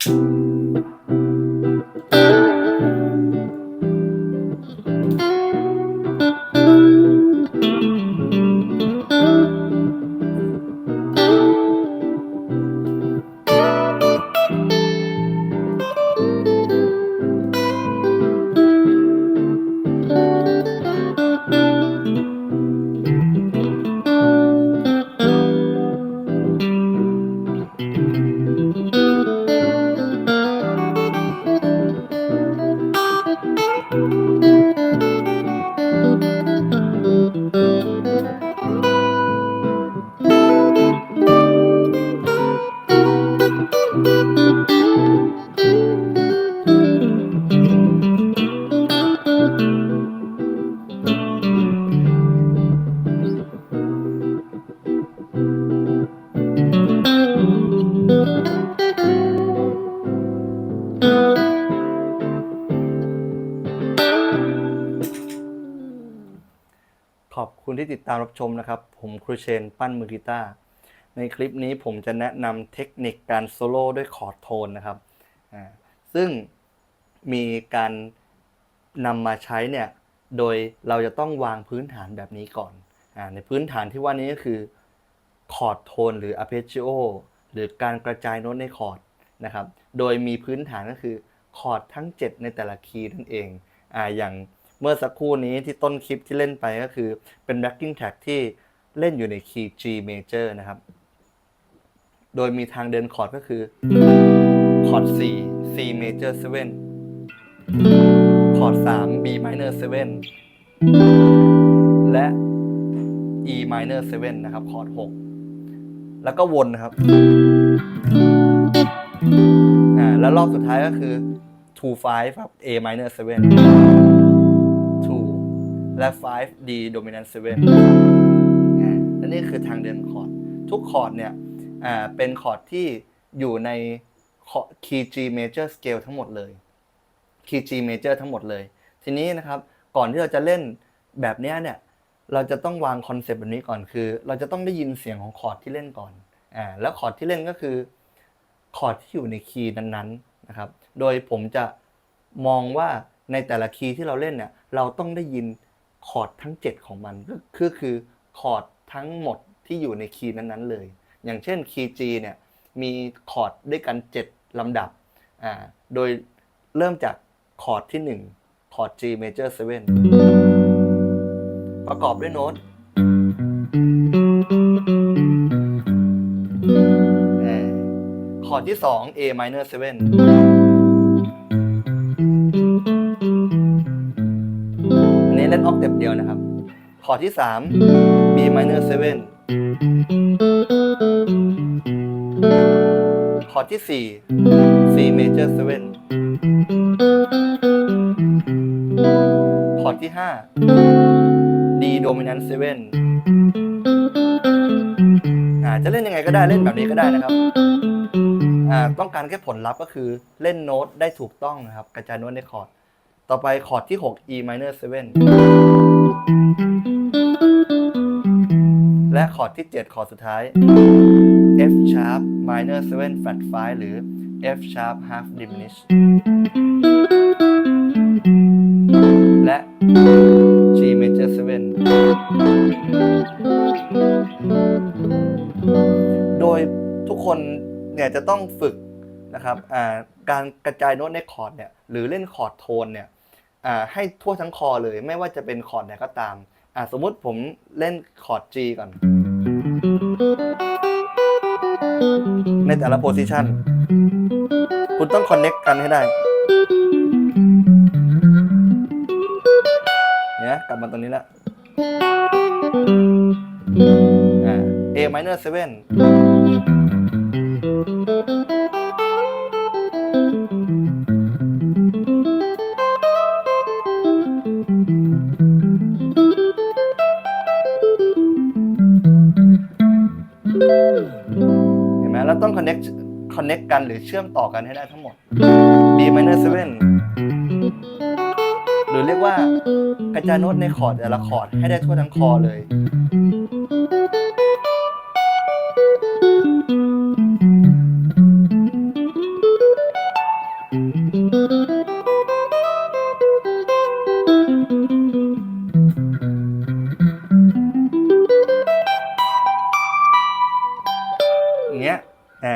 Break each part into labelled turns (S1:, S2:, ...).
S1: ขอ คุณที่ติดตามรับชมนะครับ ผมครูเชนปั้นมือกีตาร์ในคลิปนี้ผมจะแนะนำเทคนิคการโซโล่ด้วยคอร์ดโทนนะครับอ่าซึ่งมีการนำมาใช้เนี่ย โดยเราจะต้องวางพื้นฐานแบบนี้ก่อนอาในพื้นฐานที่ว่านี้ก็คือคอร์ดโทนหรือ arpeggio หรือการกระจายโน้ตในคอร์ดนะครับ โดยมีพื้นฐานก็คือคอร์ดทั้ง 7 ในแต่ละคีย์นั่นเองอ่าอย่าง เมื่อสักครู่นี้ที่ต้นคลิปที่เล่นไปก็คือเป็น backing track ที่เล่นอยู่ในคีย์ G major นะครับ โดยมีทางเดินคอร์ดก็คือคอร์ด4 C major 7 คอร์ด 3 B minor 7 และ E minor 7 นะครับ คอร์ด 6 แล้วก็วนนะครับอ่าแล้วรอบสุดท้ายก็คือ2 5ครับ A minor 7 และ 5 D dominant 7อ่าและนี่คือทางเดินคอร์ด ทุกคอร์ดเนี่ยอ่าเป็นคอร์ดที่อยู่ในคีย์ G major scale ทั้งหมดเลยคีย์ G major ทั้งหมดเลย ทีนี้นะครับก่อนที่เราจะเล่นแบบเนี้ยเนี่ยเราจะต้องวางคอนเซปต์แบบนี้ก่อนคือ เราจะต้องได้ยินเสียงของคอร์ดที่เล่นก่อนอ่าแล้วคอร์ดที่เล่นก็คือคอร์ดที่อยู่ในคีย์นั้นๆนะครับ โดยผมจะมองว่าในแต่ละคีย์ที่เราเล่นเนี่ย เราต้องได้ยิน คอร์ดทั้ง 7 ของมันก็คือคอร์ดทั้งหมดที่อยู่ในคีย์นั้นๆเลย อย่างเช่นคีย์ G เนี่ยมีคอร์ดด้วยกัน 7 ลำดับอ่าโดยเริ่มจากคอร์ดที่ 1 คอร์ด G major 7 ประกอบด้วยโน้ตคอร์ดที่ 2 A minor 7 อันนี้เล่นออกเต็ปเดียวนะครับ คอร์ดที่ 3 B minor 7คอร์ดที่ 4 C major 7คอร์ดที่ 5 D dominant 7อ่าจะเล่นยังไงก็ได้เล่นแบบนี้ก็ได้นะครับอ่าต้องการแค่ผลลัพธ์ก็คือเล่นโน้ตได้ถูกต้องนะครับ กระจายโน้ตในคอร์ด ต่อไปคอร์ดที่ 6 E minor 7 และคอร์ดที่ 7 คอร์ดสุดท้าย F sharp minor 7 flat 5 หรือ F sharp half diminished และ G major 7 โดยทุกคนเนี่ยจะต้องฝึก นะครับอ่าการกระจายโน้ตในคอร์ดเนี่ยหรือเล่นคอร์ดโทนเนี่ยอ่าให้ทั่วทั้งคอเลย ไม่ว่าจะเป็นคอร์ดไหนก็ตามอ่าสมมุติผมเล่นคอร์ด G ก่อน ในแต่ละโพซิชันคุณต้องคอนเน็กกันให้ได้เนี่ยกลับมาตรงนี้แล้วอ่า A minor 7 connect กันหรือเชื่อมต่อกันให้ได้ทั้งหมด B minor 7หรือเรียกว่ากระจายโน้ตในคอร์ดแต่ละคอร์ดให้ได้ทั่วทั้งคอเลย เห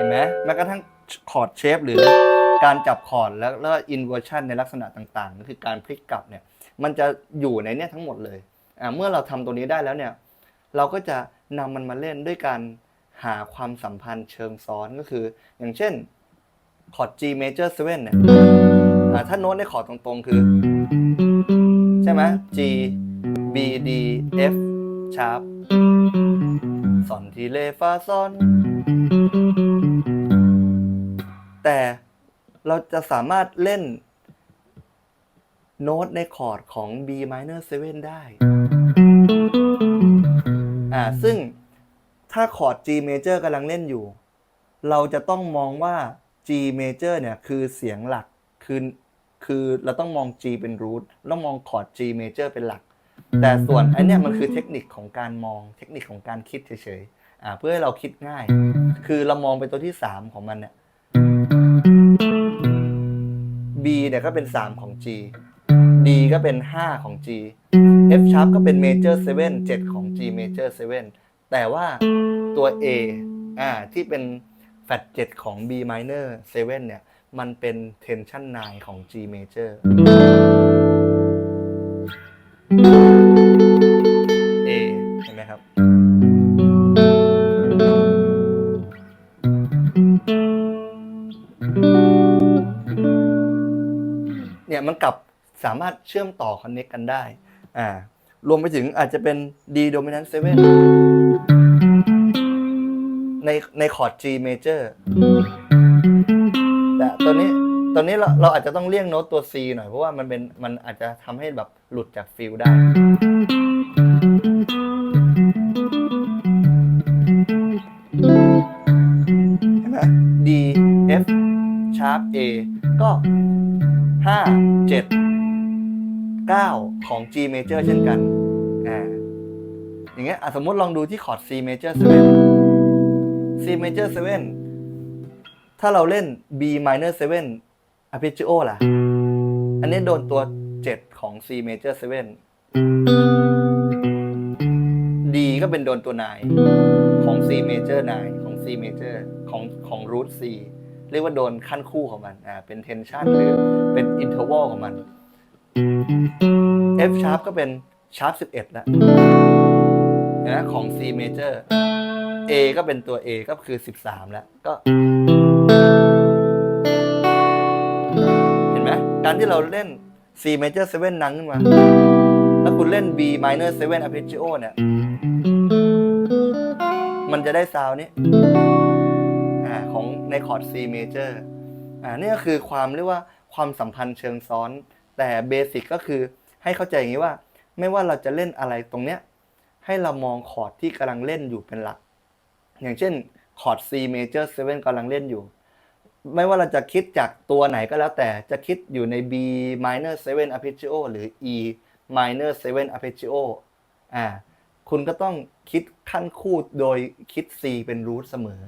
S1: ็นไหมแม้กระทั่งคอร์ดเชฟหรือการจับคอร์ดแล้วแล้วอินเวอร์ชันในลักษณะต่างๆ ก็คือการพลิกกลับเนี่ย มันจะอยู่ในเนี่ยทั้งหมดเลยอ่าเมื่อเราทำตัวนี้ได้แล้วเนี่ย เราก็จะ นำมันมาเล่นด้วยการหาความสัมพันธ์เชิงซ้อนก็คือ อย่างเช่นคอร์ด G major 7เนี่ยถ้าโน้ตในคอร์ดตรงๆ คือ ใช่ไหม G B D F sharp ซอนทีเลฟาซอนแต่เราจะสามารถเล่นโน้ตในคอร์ดของ B minor 7ได้ อ่าซึ่งถ้าคอร์ด G major กำลังเล่นอยู่ เราจะต้องมองว่า G major เนี่ยคือเสียงหลักคือคือเราต้องมอง G เป็น root ต้องมองคอร์ด G major เป็นหลัก แต่ส่วนไอันเนี้ยมันคือเทคนิคของการมองเทคนิคของการคิดเฉยๆอ่าเพื่อให้เราคิดง่าย คือเรามองไปตัวที่ 3 ของมันเนี่ย B เนี่ยก็เป็น 3 ของ G D ก็เป็น 5 ของ G F sharp ก็เป็น major 7 7ของ G major 7 แต่ว่าตัว A อ่าที่เป็น flat 7ของ B minor 7 เนี่ย มันเป็น tension 9 ของ G major A เห็นไหมครับ เนี่ยมันกลับสามารถเชื่อมต่อคอนเน็กกันได้ อ่า รวมไปถึงอาจจะเป็น D dominant 7 ในในคอร์ด G major แต่ตัวนี้ตอนนี้เราเราอาจจะต้องเลี่ยงโน้ตตัว C หน่อยเพราะว่ามันเป็นมันอาจจะทำให้แบบหลุดจากฟิลได้ เห็นไหม D F sharp A ก็ 5 7 9 ของ G major เช่นกันอ่าอย่างเงี้ยอะสมมติลองดูที่คอร์ด C major 7 C major 7 ถ้าเราเล่น B minor 7 arpeggio ล่ะ อันนี้โดนตัว 7 ของ C major 7 D ก็เป็นโดนตัว 9 ของ C major 9 ของ C major ของของ root C เรียกว่าโดนขั้นคู่ของมัน อ่า เป็น tension หรือเป็น interval ของมัน F sharp ก็เป็น sharp 11 แล้วนะของ C major A ก็เป็นตัว A ก็คือ 13 แล้ว ก็ เห็นไหมการที่เราเล่น C major 7นังขึ้นมา แล้วคุณเล่น B minor 7 arpeggio เนี่ย มันจะได้ซาวนี้อ่าของในคอร์ด C major อ่านี่ก็คือความเรียกว่าความสัมพันธ์เชิงซ้อน แต่เบสิกก็คือให้เข้าใจอย่างนี้ว่า ไม่ว่าเราจะเล่นอะไรตรงเนี้ยให้เรามองคอร์ดที่กำลังเล่นอยู่เป็นหลัก อย่างเช่นคอร์ด C major 7กำลังเล่นอยู่ ไม่ว่าเราจะคิดจากตัวไหนก็แล้วแต่จะคิดอยู่ใน B minor 7 arpeggio หรือ E minor 7 arpeggio อ่าคุณก็ต้องคิดขั้นคู่โดยคิด C เป็นรูทเสมอ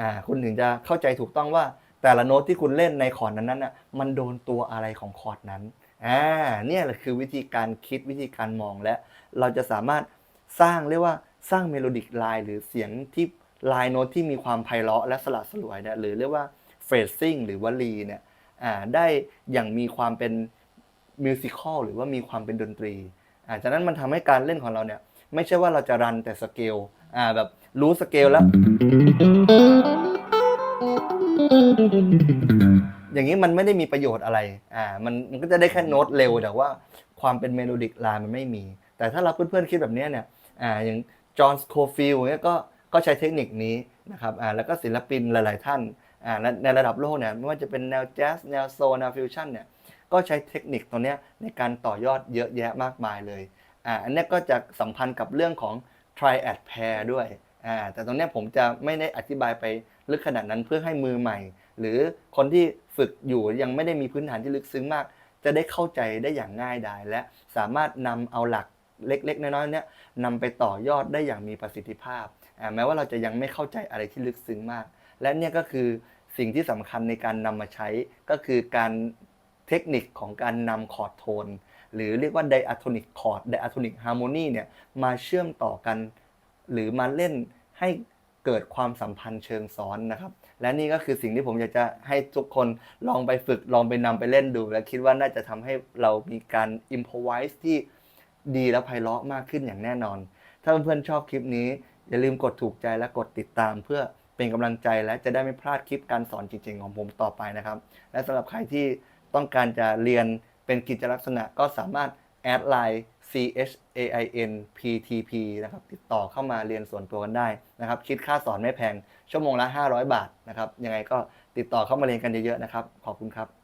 S1: อ่าคุณถึงจะเข้าใจถูกต้องว่าแต่ละโน้ตที่คุณเล่นในคอร์ดนั้นน่ะมันโดนตัวอะไรของคอร์ดนั้น อ่าเนี่ยแหละคือวิธีการคิดวิธีการมองและ เราจะสามารถสร้างเรียกว่าสร้างเมโลดิกไลน์หรือเสียงที่ลายโน้ตที่มีความไพเราะและสลัดสลวยเนี่ยหรือเรียกว่าเฟรซซิ่งหรือวลีเนี่ยอ่าได้อย่างมีความเป็นมิวสิควลหรือว่ามีความเป็นดนตรีอ่าจากนั้นมันทำให้การเล่นของเราเนี่ยไม่ใช่ว่าเราจะรันแต่สเกลอ่าแบบรู้สเกลแล้ว อย่างนี้มันไม่ได้มีประโยชน์อะไรอ่ามันมันก็จะได้แค่โน้ตเร็วแต่ว่าความเป็นเมโลดิกไลน์มันไม่มี แต่ถ้าเราเพื่อนๆคิดแบบเนี้ยเนี่ยอ่าอย่างจอห์นสโคฟิลเนี่ยก็ก็ใช้เทคนิคนี้นะครับอ่าแล้วก็ศิลปินหลาย ๆ ท่านอ่าและในระดับโลกเนี่ยไม่ว่าจะเป็นแนวแจ๊สแนวโซลแนวฟิวชั่นเนี่ยก็ใช้เทคนิคตรงเนี้ยในการต่อยอดเยอะแยะมากมายเลยอ่าอันเนี้ยก็จะสัมพันธ์กับเรื่องของ triad pair ด้วยอ่าแต่ตรงเนี้ยผมจะไม่ได้อธิบายไปลึกขนาดนั้นเพื่อให้มือใหม่ หรือคนที่ฝึกอยู่ยังไม่ได้มีพื้นฐานที่ลึกซึ้งมาก จะได้เข้าใจได้อย่างง่ายดายและสามารถนำเอาหลักเล็กๆ น้อยๆเนี้ยนำไปต่อยอดได้อย่างมีประสิทธิภาพ แม้ว่าเราจะยังไม่เข้าใจอะไรที่ลึกซึ้งมาก และเนี่ยก็คือสิ่งที่สำคัญในการนำมาใช้ก็คือการเทคนิคของการนำคอร์ดโทน หรือเรียกว่าไดอะโทนิกคอร์ดไดอะโทนิกฮาร์โมนีเนี่ยมาเชื่อมต่อกัน หรือมาเล่นให้เกิดความสัมพันธ์เชิงซ้อนนะครับ และนี่ก็คือสิ่งที่ผมอยากจะให้ทุกคนลองไปฝึกลองไปนำไปเล่นดู และคิดว่าน่าจะทำให้เรามีการอิมพอไวส์ที่ดีและไพเราะมากขึ้นอย่างแน่นอน ถ้าเพื่อนๆชอบคลิปนี้ อย่าลืมกดถูกใจและกดติดตามเพื่อเป็นกำลังใจและจะได้ไม่พลาดคลิปการสอนจริงๆของผมต่อไปนะครับ และสำหรับใครที่ต้องการจะเรียนเป็นกิจลักษณะก็สามารถแอดไลน์ C H A I N P T P นะครับติดต่อเข้ามาเรียนส่วนตัวกันได้นะครับ คิดค่าสอนไม่แพง ชั่วโมงละ 500 บาทนะครับยังไงก็ติดต่อเข้ามาเรียนกันเยอะๆนะครับ ขอบคุณครับ